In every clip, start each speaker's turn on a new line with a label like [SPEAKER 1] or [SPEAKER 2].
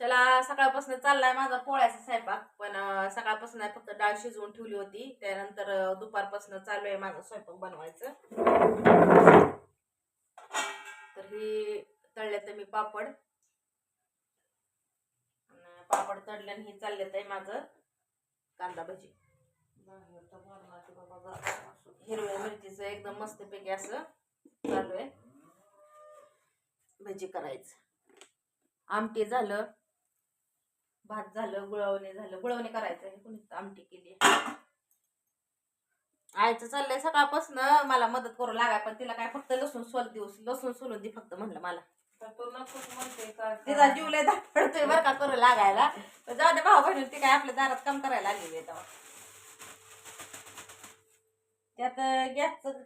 [SPEAKER 1] चला सकाळपासून चाललाय माझा पोळ्याचा स्वयंपाक पण सकाळपासून फक्त डाळ शिजवून ठेवली होती. त्यानंतर दुपारपासून चालू आहे माझा स्वयंपाक बनवायचं. तर ही तळले तर मी पापड. पापड तळल्याने ही चाललेत आहे माझं कांदा भजी. हिरव्या मिरचीचं एकदम मस्तपैकी असं चालू आहे. भजी करायचं. आमटी झालं. भात झालं गुळवणी झालं. गुळवणी करायचं आहे. कुणी आमटी केली आईचं चाललंय सकाळपासून. मला मदत करू लागाय पण तिला काय फक्त लसूण सोल दिवस लसूण सोलून दे फक्त म्हणलं मला.
[SPEAKER 2] तर तू नकोच म्हणते काय
[SPEAKER 1] तिचा जीव लय धाक पडतोय बरं का करू लागायला. जाऊ दे भाऊ बहिणी ती काय आपल्या दारात काम करायला लागलेली आहे तेव्हा. त्यात गॅसचं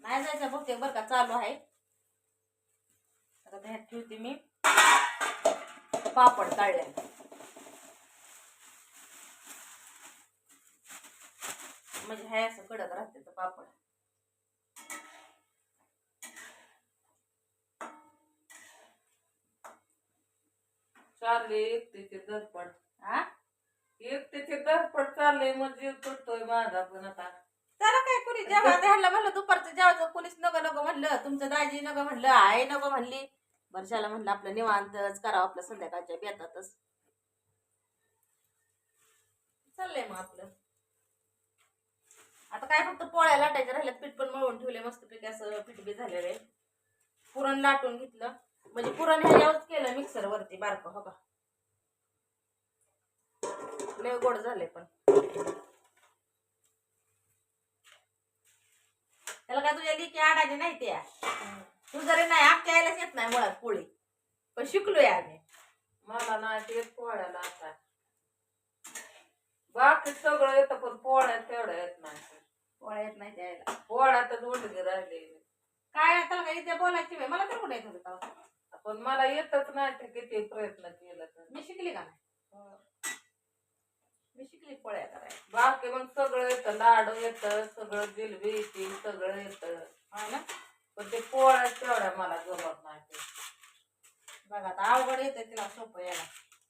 [SPEAKER 1] नाही जायचं बहुतेक बरं का चालू आहे. आता त्यात ठेवते मी. पापड तळले म्हणजे हाय असं कडक राहते तर पापड
[SPEAKER 2] चालले एकटीचे दरपड
[SPEAKER 1] हा
[SPEAKER 2] एकटीचे दरपड चालले म्हणजे तुटतोय माझा पण आता.
[SPEAKER 1] त्याला काय कोणी जेव्हा ह्याला म्हणलं दुपारचं जेवायचं कोणीच नको नको म्हणलं तुमचं दाजी नको म्हणलं आई नको म्हणली वर्षाला म्हणलं आपलं निवांतच करावं आपलं संध्याकाळच्या बेतातच. चाललंय मग आपलं. आता काय फक्त पोळ्या लाटायच्या राहिल्यात पीठ पण मळून ठेवले मस्तपैकी असं पीठ बी झालेलं आहे. पुरण लाटून घेतलं. म्हणजे पुरण ह्याच्यावरच केलं मिक्सर वरती बारकं हो का? लय गोड झाले पण. त्याला काय तुझ्या लिखी आडायचे नाही त्या? तू जरी नाही आमच्या यायलाच येत नाही मुळात पोळी. पण शिकलोय आम्ही.
[SPEAKER 2] मला नाही ते पोळ्याला आता बाकी सगळं येतं पण पोळ्यात तेवढं येत नाही.
[SPEAKER 1] पोळ्या येत नाही त्याला.
[SPEAKER 2] पोळ्यातच उलटी राहिली.
[SPEAKER 1] काय त्याला काय इथे बोलायची वेळ मला तर कुठे येत होतं तेव्हा?
[SPEAKER 2] पण मला येतच नाही ते किती प्रयत्न केलं तर.
[SPEAKER 1] मी शिकली का नाही? मी शिकली पोळ्या करायला.
[SPEAKER 2] बाकी मग सगळं येतं लाडू येतं सगळं जिलबी येते सगळं येतं.
[SPEAKER 1] हा ना?
[SPEAKER 2] पण ते पोळ्यात तेवढ्या मला जमत नाही ते.
[SPEAKER 1] बघा आता अवघड येते तिला सोपं यायला.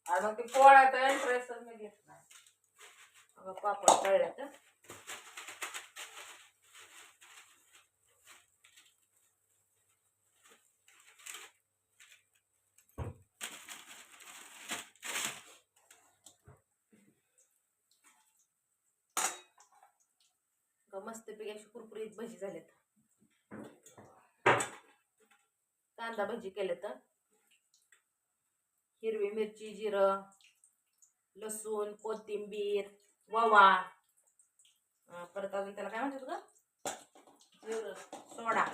[SPEAKER 2] आणि मग ते पोळ्याचा इंटरेस्ट मी घेत नाही.
[SPEAKER 1] अगं पापड तळल्या तर मस्तपैकी अशी कुरकुरीत भजी झालेत कांदा भजी केले तर हिरवी मिरची जिरं लसूण कोथिंबीर ववा. परत अजून त्याला काय म्हणतात ग सोडा.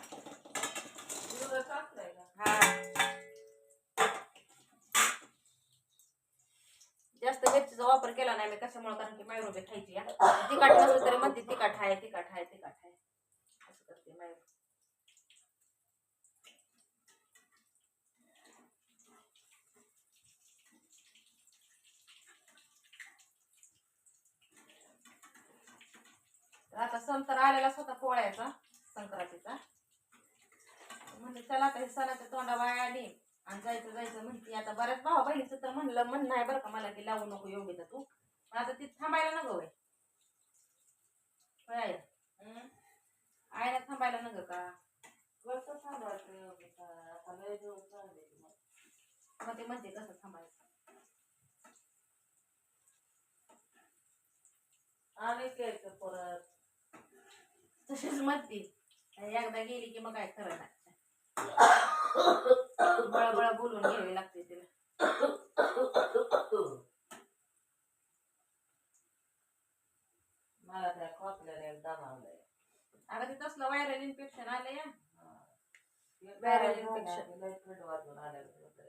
[SPEAKER 1] वापर केला नाही मी कशामुळे? कारण की मायरोबे खायची या. तिखट नसलं तरी म्हणते तिखट आहे तिखट आहे तिखट आहे. असं करते मायरो. आता संतर आलेला स्वतः पोळ्याचा संक्रांतीचा. म्हणजे चला आता हे सणाच्या तोंडा वाया आली. आणि जायचं जायचं म्हणते आता बऱ्याच भावा बहिणीचं तर म्हणलं म्हण नाही बरं का मला की लावू नको योग्य तू. पण आता ती थांबायला नको वय आयला. थांबायला नको का?
[SPEAKER 2] कसं थांबायचं आता लय मग.
[SPEAKER 1] ते म्हणते कसं थांबायचं.
[SPEAKER 2] आणि घ्यायचं परत.
[SPEAKER 1] तशीच म्हणते. एकदा गेली की मग काय खरं नाही बळबळ बोलून घ्यावी लागते तिला
[SPEAKER 2] मला त्या खोकल्याने दमावलंय
[SPEAKER 1] अगं ते तसलं व्हायरल इन्फेक्शन आलं या
[SPEAKER 2] Viral
[SPEAKER 1] Viral infection.
[SPEAKER 2] लय थंड वाजून होतं.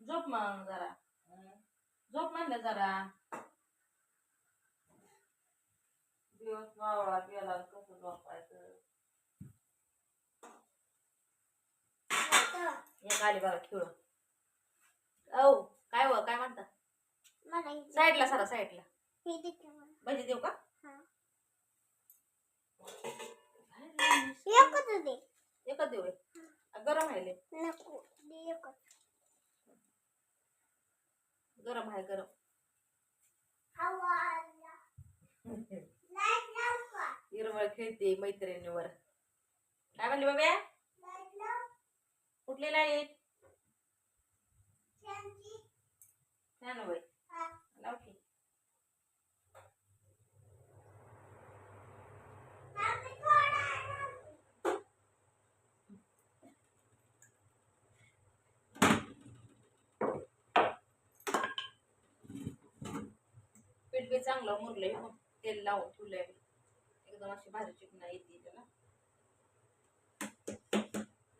[SPEAKER 1] झोप मग जरा? झोप म्हणलं जरा
[SPEAKER 2] दिवस मावळा गेला कसं झोपायचं
[SPEAKER 1] एक आली बघा खेळ. औ काय हो काय म्हणता? साईडला सारा साईडला. भजी देऊ का? एकच देऊ हे. गरम आहे
[SPEAKER 3] एकच.
[SPEAKER 1] गरम आहे गरम. हिरवळ खेळते मैत्रिणीवर. काय म्हणली बाबा कुठली लाइट छान होय. लाव की पीठ बी चांगलं मुरलंय हो. तेल लावून ठेवलंय. एकदम अशी भाजी चिकना येते त्याला.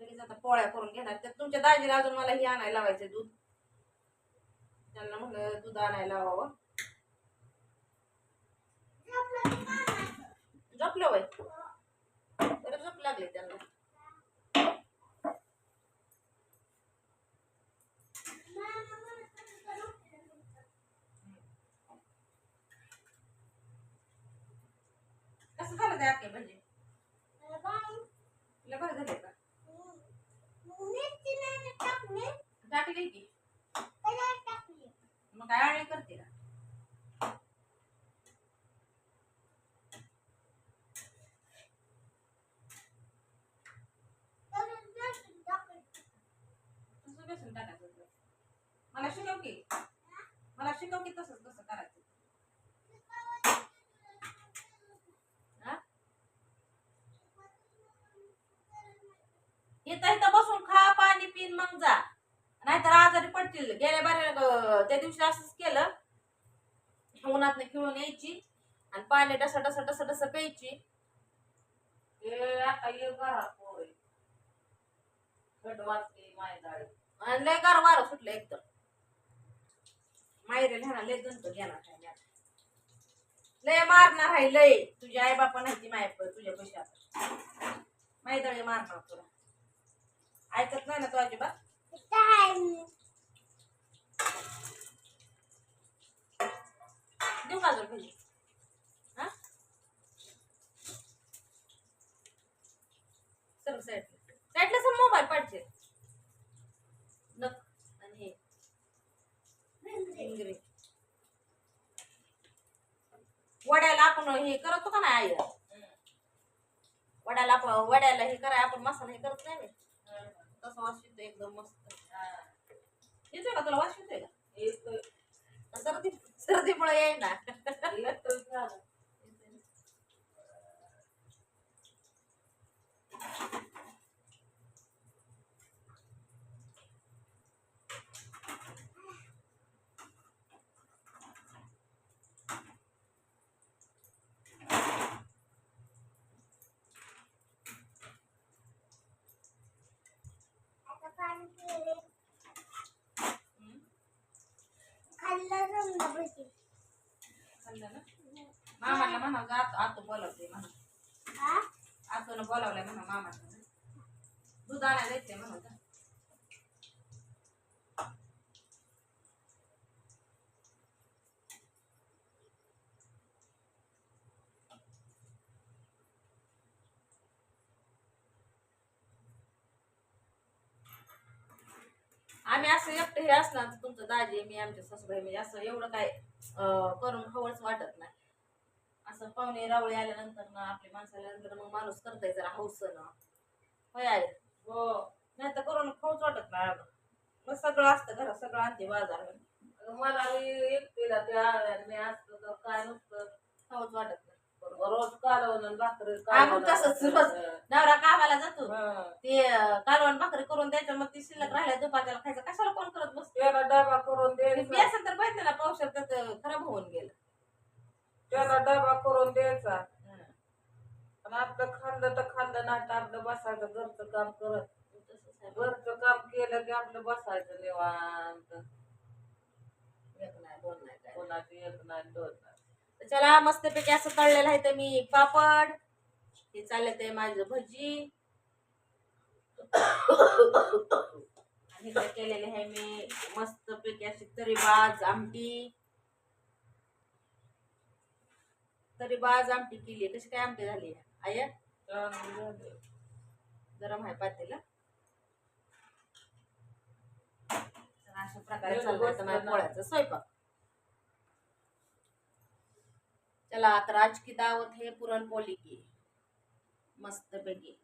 [SPEAKER 1] लगेच आता पोळ्या करून घेणार. तर तुमच्या दाजीला अजून मला हे आणायला लावायचं दूध. त्यांना म्हणलं दूध आणायला लावावं. झोपलं वय? तर झोप लागले त्यांना. कसं झालं ते आके म्हणजे तुला बरं झालंय का टाकली की मग काय आळे करते? का तसं बेसन टाकायचं होतं. मला शिकव की मला शिकव की तसंच कसं करायचं हा? इथं इथं बसून खा पाणी पिन मग जा नाहीतर पडतील गेल्या बारे त्या दिवशी असंच केलं. उन्हात खेळून यायची आणि पाणी डसा डसा डसा डसा प्यायची.
[SPEAKER 2] हे आता ये माय डाळी
[SPEAKER 1] आणि लय गार वारं सुटलं एकदम. माहेरी लिहाणा लय गंत घेणार. लय मारणार आहे लय. तुझी आई बापा नाही ती माय तुझ्या पैशात. माहिती मारणार तुला. ऐकत नाही ना तू अजिबात? देऊ अजून भजी? हा? सर साईडला साईडला सर मोबाईल पाडचे नक. आणि हे. इंग्रजी. वड्याला आपण हे करतो का नाही आई? वड्याला आपण वड्याला हे कराय आपण मसाला हे करत नाही. तसं वास एकदम मस्त. येतोय का तुला वास येतोय का
[SPEAKER 2] येतोय
[SPEAKER 1] सर्दी सर्दीमुळे येईल ना
[SPEAKER 2] येतोय झालं.
[SPEAKER 1] हम्म. खाल्लं ना मामाला म्हणा जात आतो बोलवते म्हणा. आतून बोलावलंय म्हणा मामाला दूध आणायला येते म्हणा आम्ही असं एकटं हे असणार तुमचं दाजी मी आमच्या सासूबाई म्हणजे असं एवढं काय करून खवळच वाटत नाही. असं पाहुणे रावळे आल्यानंतर ना आपली माणसं आल्यानंतर मग माणूस करताय जरा हौसन. होय आहे
[SPEAKER 2] हो.
[SPEAKER 1] नाही तर करून खाऊच वाटत नाही अगं मग सगळं असतं घरात सगळं आणते बाजार.
[SPEAKER 2] मला एकटीला ते आळ्याने असतं तर काय नसतं
[SPEAKER 1] खाऊच वाटत नाही.
[SPEAKER 2] रोज कालवण आणि भाकरी
[SPEAKER 1] तसंच रोज. नवरा कामाला जातो.
[SPEAKER 2] हं.
[SPEAKER 1] ते कालवण भाकरी करून द्यायचं मग ती शिल्लक राहिल्या दुपारच्याला खायचं. कशाला कोण करत बसते?
[SPEAKER 2] त्याला डबा करून द्यायचा.
[SPEAKER 1] बेसन तर माहिती ना त्यात खराब होऊन गेलं.
[SPEAKER 2] त्याला डबा करून द्यायचा.
[SPEAKER 1] हं.
[SPEAKER 2] आणि आपलं खाल्लं तर खाल्लं नाही तर आपलं बसायचं घरचं काम करत.
[SPEAKER 1] तसंच आहे.
[SPEAKER 2] घरचं काम केलं की आपलं बसायचं निवांत.
[SPEAKER 1] एक नाही दोन नाही काय.
[SPEAKER 2] कोणाचं एक नाही दोन नाही.
[SPEAKER 1] चला मस्तपैकी असं तळलेलं आहे तर मी पापड हे चालले ते माझं भजी. आणि इकडे केलेले आहे मी? मस्तपैकी अशी तरीबाज आमटी. तरीबाज आमटी केली कशी काय आमटी झाली आय. गरम आहे पातेला. तर अशा प्रकारे आता माझ्या
[SPEAKER 2] ना.
[SPEAKER 1] पोळ्याचा स्वयंपाक. चला तर आज की दावत है पुरणपोळी की. मस्तपैकी.